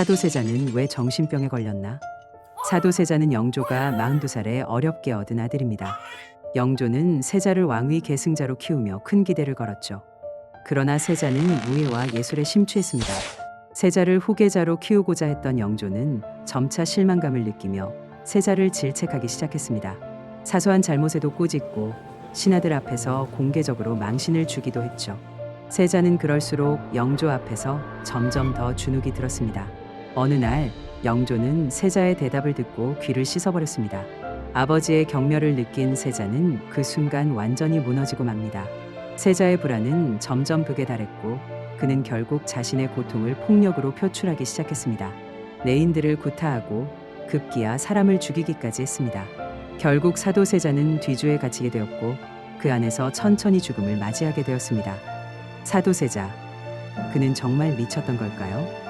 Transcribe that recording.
사도세자는 왜 정신병에 걸렸나? 사도세자는 영조가 42살에 어렵게 얻은 아들입니다. 영조는 세자를 왕위 계승자로 키우며 큰 기대를 걸었죠. 그러나 세자는 무예와 예술에 심취했습니다. 세자를 후계자로 키우고자 했던 영조는 점차 실망감을 느끼며 세자를 질책하기 시작했습니다. 사소한 잘못에도 꾸짖고 신하들 앞에서 공개적으로 망신을 주기도 했죠. 세자는 그럴수록 영조 앞에서 점점 더 주눅이 들었습니다. 어느 날 영조는 세자의 대답을 듣고 귀를 씻어버렸습니다. 아버지의 경멸을 느낀 세자는 그 순간 완전히 무너지고 맙니다. 세자의 불안은 점점 극에 달했고 그는 결국 자신의 고통을 폭력으로 표출하기 시작했습니다. 내인들을 구타하고 급기야 사람을 죽이기까지 했습니다. 결국 사도 세자는 뒤주에 갇히게 되었고 그 안에서 천천히 죽음을 맞이하게 되었습니다. 사도 세자, 그는 정말 미쳤던 걸까요?